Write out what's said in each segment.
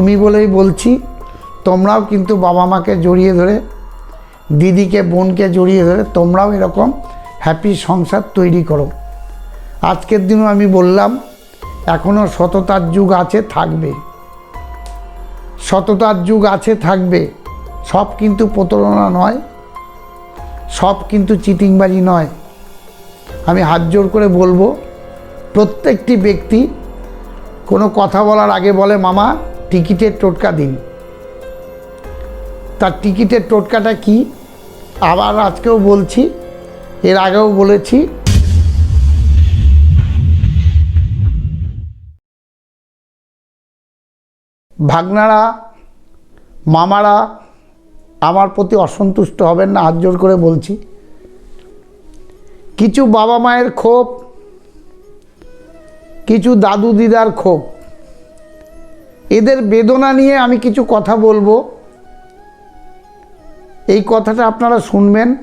তুমি বলেই বলছি, তোমরাও কিন্তু বাবা মাকে জড়িয়ে ধরে, দিদিকে, বোনকে জড়িয়ে ধরে তোমরাও এরকম হ্যাপি সংসার তৈরি করো। আজকের দিনও আমি বললাম এখনও সততার যুগ আছে, থাকবে। সততার যুগ আছে, থাকবে। সব কিন্তু প্রতারণা নয়, সব কিন্তু চিটিংবাজি নয়। আমি হাত জোর করে বলব, প্রত্যেকটি ব্যক্তি কোনো কথা বলার আগে বলে, মামা টিকিটের টোটকা দিন। তার টিকিটের টোটকাটা কি? আবার আজকেও বলছি, এর আগেও বলেছি। ভাগনারা, মামারা আমার প্রতি অসন্তুষ্ট হবেন না, হাত জোর করে বলছি। কিছু বাবা মায়ের ক্ষোভ, কিছু দাদু দিদার ক্ষোভ। এদের বেদনা নিয়ে আমি কিছু কথা বলব। এই কথাটা আপনারা শুনবেন।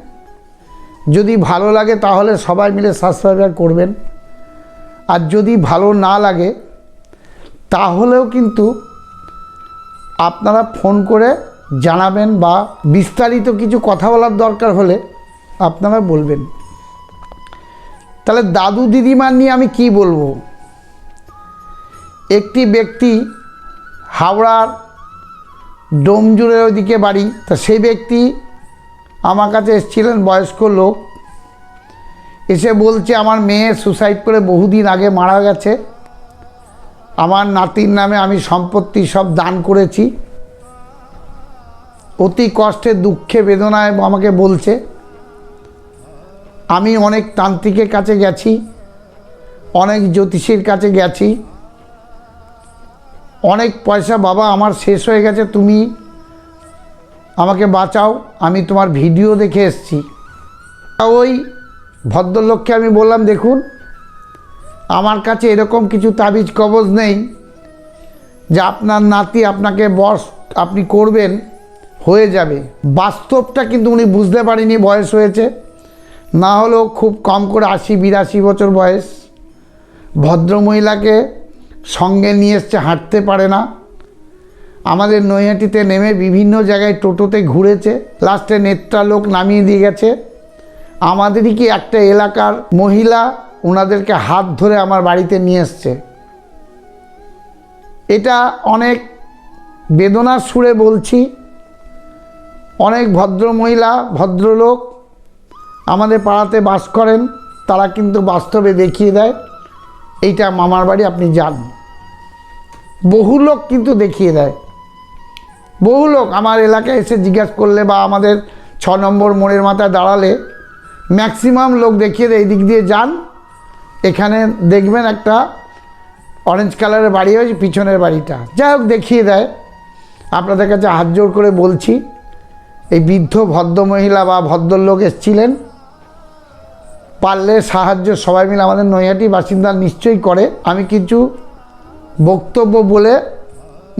যদি ভালো লাগে তাহলে সবাই মিলে সাবস্ক্রাইবার করবেন। আর যদি ভালো না লাগে, তাহলেও কিন্তু আপনারা ফোন করে জানাবেন বা বিস্তারিত কিছু কথা বলার দরকার হলে আপনারা বলবেন। তাহলে দাদু দিদিমার নিয়ে আমি কি বলব? একটি ব্যক্তি হাওড়ার ডোমজুড়ের ওইদিকে বাড়ি। তা সেই ব্যক্তি আমার কাছে এসেছিলেন, বয়স্ক লোক। এসে বলছে, আমার মেয়ে সুসাইড করে বহুদিন আগে মারা গেছে। আমার নাতির নামে আমি সম্পত্তি সব দান করেছি। অতি কষ্টে, দুঃখে, বেদনায় আমাকে বলছে, আমি অনেক তান্ত্রিকের কাছে গেছি, অনেক জ্যোতিষীর কাছে গেছি অনেক পয়সা বাবা আমার শেষ হয়ে গেছে, তুমি আমাকে বাঁচাও, আমি তোমার ভিডিও দেখে এসছি। ওই ভদ্রলোককে আমি বললাম, দেখুন, আমার কাছে এরকম কিছু তাবিজ কবজ নেই, যে আপনার নাতি আপনাকে বস, আপনি করবেন, হয়ে যাবে। বাস্তবটা কিন্তু উনি বুঝতে পারেনি, বয়স হয়েছে। না হলেও খুব কম করে আশি, বিরাশি বছর বয়স। ভদ্রমহিলাকে সঙ্গে নিয়ে এসছে, হাঁটতে পারে না। আমাদের নৈহাটিতে নেমে বিভিন্ন জায়গায় টোটোতে ঘুরেছে। লাস্টে নেত্রালোক নামিয়ে দিয়ে গেছে। আমাদেরই কি একটা এলাকার মহিলা ওনাদেরকে হাত ধরে আমার বাড়িতে নিয়ে এসছে। এটা অনেক বেদনার সুরে বলছি। অনেক ভদ্র মহিলা, ভদ্রলোক আমাদের পাড়াতে বাস করেন। তারা কিন্তু বাস্তবে দেখিয়ে দেয়। এইটা মামার বাড়ি, আপনি যান। বহু লোক কিন্তু দেখিয়ে দেয়। বহু লোক আমার এলাকায় এসে জিজ্ঞাসা করলে বা আমাদের ছ নম্বর মোড়ের মাথায় দাঁড়ালে ম্যাক্সিমাম লোক দেখিয়ে দেয় দিক দিয়ে যান। এখানে দেখবেন একটা অরেঞ্জ কালারের বাড়ি হয়েছে, পিছনের বাড়িটা। যাই হোক, দেখিয়ে দেয়। আপনাদের কাছে হাত জোর করে বলছি, এই বৃদ্ধ ভদ্রমহিলা বা ভদ্রলোক এসছিলেন। পারলে সাহায্য সবাই মিলে আমাদের নৈহাটি বাসিন্দা নিশ্চয়ই করে। আমি কিছু বক্তব্য বলে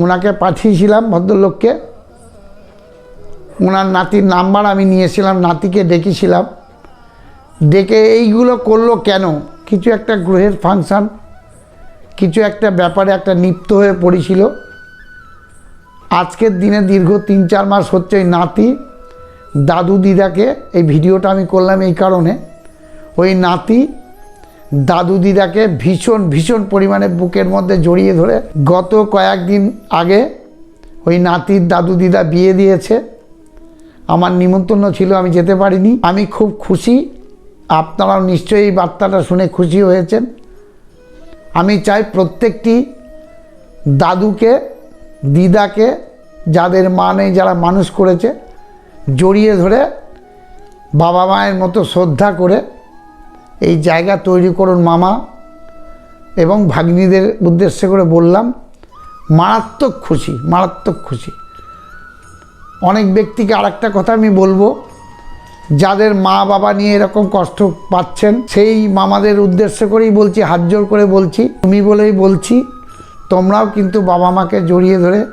ওনাকে পাঠিয়েছিলাম ভদ্রলোককে। ওনার নাতির নাম্বার আমি নিয়েছিলাম, নাতিকে ডেকেছিলাম। ডেকে এইগুলো করল কেন? কিছু একটা গ্রহের ফাংশান, কিছু একটা ব্যাপারে একটা নিপ্ত হয়ে পড়েছিল। আজকের দিনে দীর্ঘ তিন চার মাস হচ্ছে ওই নাতি, দাদু দিদাকে এই ভিডিওটা আমি করলাম এই কারণে। ওই নাতি দাদু দিদাকে ভীষণ ভীষণ পরিমাণে বুকের মধ্যে জড়িয়ে ধরে গত কয়েকদিন আগে ওই নাতির দাদু দিদা বিয়ে দিয়েছে। আমার নিমন্ত্রণ ছিল, আমি যেতে পারিনি। আমি খুব খুশি, আপনারাও নিশ্চয়ই এই বার্তাটা শুনে খুশি হয়েছেন। আমি চাই প্রত্যেকটি দাদুকে, দিদাকে, যাদের মা নেই, যারা মানুষ করেছে, জড়িয়ে ধরে বাবা মায়ের মতো শ্রদ্ধা করে এই জায়গা তৈরি করুন মামা। এবং ভাগ্নিদের উদ্দেশ্যে করে বললাম, মারাত্মক খুশি মারাত্মক খুশি। অনেক ব্যক্তিকে আর একটা কথা আমি বলব, যাদের মা বাবা নিয়ে এরকম কষ্ট পাচ্ছেন, সেই মামাদের উদ্দেশ্য করেই বলছি, হাত জোর করে বলছি, তুমি বলেই বলছি, তোমরাও কিন্তু বাবা মাকে জড়িয়ে ধরে,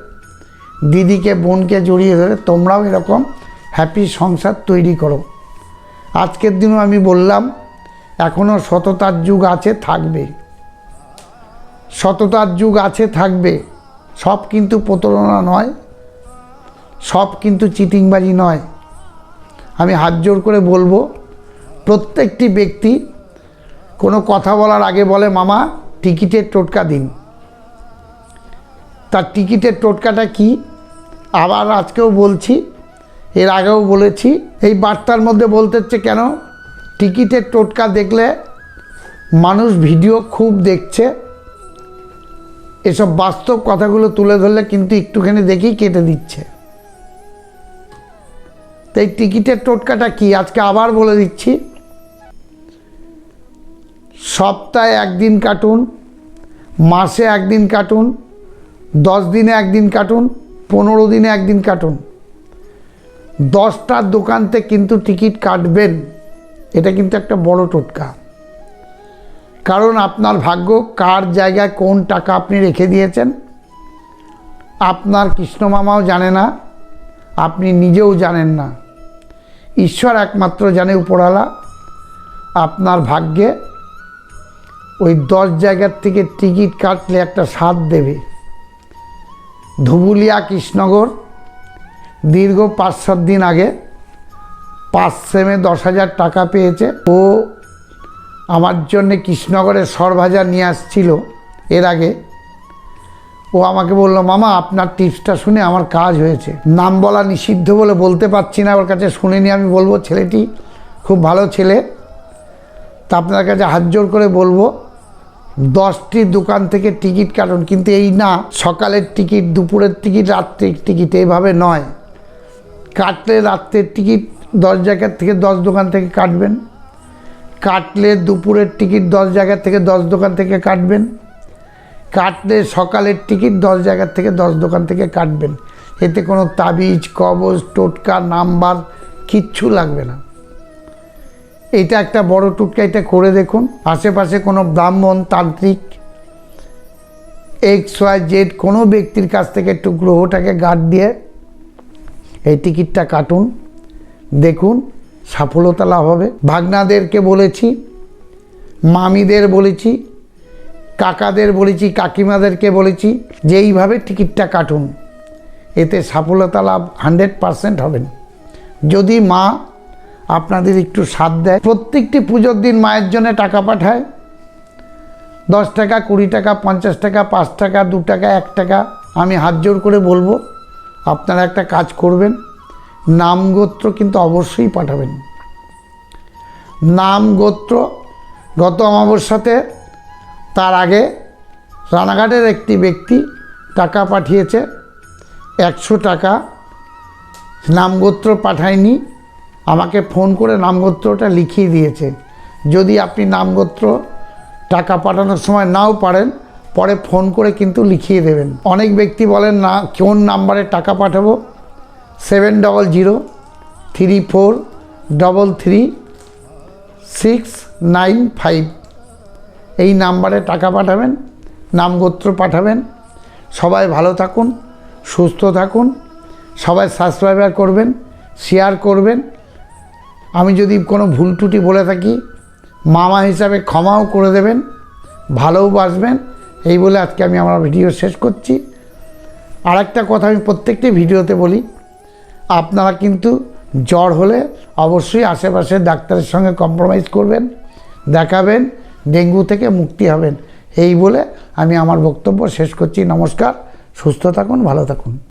দিদিকে, বোনকে জড়িয়ে ধরে তোমরাও এরকম হ্যাপি সংসার তৈরি করো। আজকের দিনও আমি বললাম এখনও সততার যুগ আছে, থাকবে। সততার যুগ আছে, থাকবে। সব কিন্তু প্রতারণা নয়, সব কিন্তু চিটিংবাজি নয়। আমি হাত জোর করে বলব, প্রত্যেকটি ব্যক্তি কোনো কথা বলার আগে বলে, মামা, টিকিটের টোটকা দিন। তার টিকিটের টোটকাটা কি? আবার আজকেও বলছি, এর আগেও বলেছি, এই বার্তার মধ্যে বলতে হচ্ছে কেন? টিকিটের টোটকা দেখলে মানুষ ভিডিও খুব দেখছে। এসব বাস্তব কথাগুলো তুলে ধরলে কিন্তু একটুখানি দেখেই কেটে দিচ্ছে। তাই টিকিটের টোটকাটা কি? আজকে আবার বলে দিচ্ছি। সপ্তাহে একদিন কাটুন, মাসে একদিন কাটুন, দশ দিনে একদিন কাটুন, পনেরো দিনে একদিন কাটুন। দশটার দোকানতে কিন্তু টিকিট কাটবেন। এটা কিন্তু একটা বড় টোটকা। কারণ আপনার ভাগ্য কার জায়গায় কোন টাকা আপনি রেখে দিয়েছেন, আপনার কৃষ্ণ মামাও জানে না, আপনি নিজেও জানেন না। ঈশ্বর একমাত্র জানে উপরালা আপনার ভাগ্যে ওই দশ জায়গার থেকে টিকিট কাটলে একটা স্বাদ দেবে। ধুবুলিয়া কৃষ্ণনগর দীর্ঘ পাঁচ সাত দিন আগে পাঁচ সেমে দশ হাজার টাকা পেয়েছে। ও আমার জন্যে কৃষ্ণনগরের সরভাজা নিয়ে আসছিল এর আগে। ও আমাকে বলল, মামা, আপনার টিপসটা শুনে আমার কাজ হয়েছে। নাম বলা নিষিদ্ধ বলে বলতে পারছি না, ওর কাছে শুনে নিয়ে আমি বলব, ছেলেটি খুব ভালো ছেলে। তা আপনার কাছে হাত জোর করে বলব, দশটি দোকান থেকে টিকিট কাটুন। কিন্তু এই না, সকালের টিকিট, দুপুরের টিকিট, রাত্রির টিকিট এইভাবে নয়। কাটলে রাত্রের টিকিট দশ জায়গার থেকে দশ দোকান থেকে কাটবেন। কাটলে দুপুরের টিকিট দশ জায়গার থেকে দশ দোকান থেকে কাটবেন। কাটলে সকালের টিকিট দশ জায়গার থেকে দশ দোকান থেকে কাটবেন। এতে কোনো তাবিজ, কবজ, টোটকা, নাম্বার কিচ্ছু লাগবে না। এটা একটা বড় টুটকা, এটা করে দেখুন। আশেপাশে কোনো ব্রাহ্মণ তান্ত্রিক এক্স ওয়াই জেড কোনো ব্যক্তির কাছ থেকে একটু গ্রহটাকে গার্ড দিয়ে এই টিকিটটা কাটুন। দেখুন সফলতা লাভ হবে। ভাগনাদেরকে বলেছি, মামিদের বলেছি, কাকাদের বলেছি, কাকিমাদেরকে বলেছি যে এইভাবে টিকিটটা কাটুন। এতে সফলতা লাভ হান্ড্রেড পারসেন্ট হবেন যদি মা আপনাদের একটু সাথ দেয়, প্রত্যেকটি পুজোর দিন মায়ের জন্য টাকা পাঠায়। দশ টাকা, কুড়ি টাকা, পঞ্চাশ টাকা, পাঁচ টাকা, দু টাকা, এক টাকা, আমি হাত জোর করে বলব, আপনারা একটা কাজ করবেন। নাম গোত্র কিন্তু অবশ্যই পাঠাবেন। নাম গোত্র গত অমাবস্যাতে তার আগে রানাঘাটের একটি ব্যক্তি টাকা পাঠিয়েছে, একশো টাকা। নামগোত্র পাঠায়নি, আমাকে ফোন করে নামগোত্রটা লিখিয়ে দিয়েছে। যদি আপনি নামগোত্র টাকা পাঠানোর সময় নাও পারেন, পরে ফোন করে কিন্তু লিখিয়ে দেবেন। অনেক ব্যক্তি বলেন, না, কোন নাম্বারে টাকা পাঠাবো? Seven double zero three four double three six nine five এই নাম্বারে টাকা পাঠাবেন, নামগোত্র পাঠাবেন। সবাই ভালো থাকুন, সুস্থ থাকুন, সবাই সাবস্ক্রাইবার করবেন শেয়ার করবেন। আমি যদি কোনো ভুল ত্রুটি বলে থাকি, মামা হিসাবে ক্ষমাও করে দেবেন, ভালোও বাসবেন এই বলে আজকে আমি আমার ভিডিও শেষ করছি। আর একটা কথা আমি প্রত্যেকটি ভিডিওতে বলি আপনারা কিন্তু জ্বর হলে অবশ্যই আশেপাশে ডাক্তারের সঙ্গে কম্প্রোমাইজ করবেন, দেখাবেন, ডেঙ্গু থেকে মুক্তি হবেন। এই বলে আমি আমার বক্তব্য শেষ করছি। নমস্কার, সুস্থ থাকুন, ভালো থাকুন।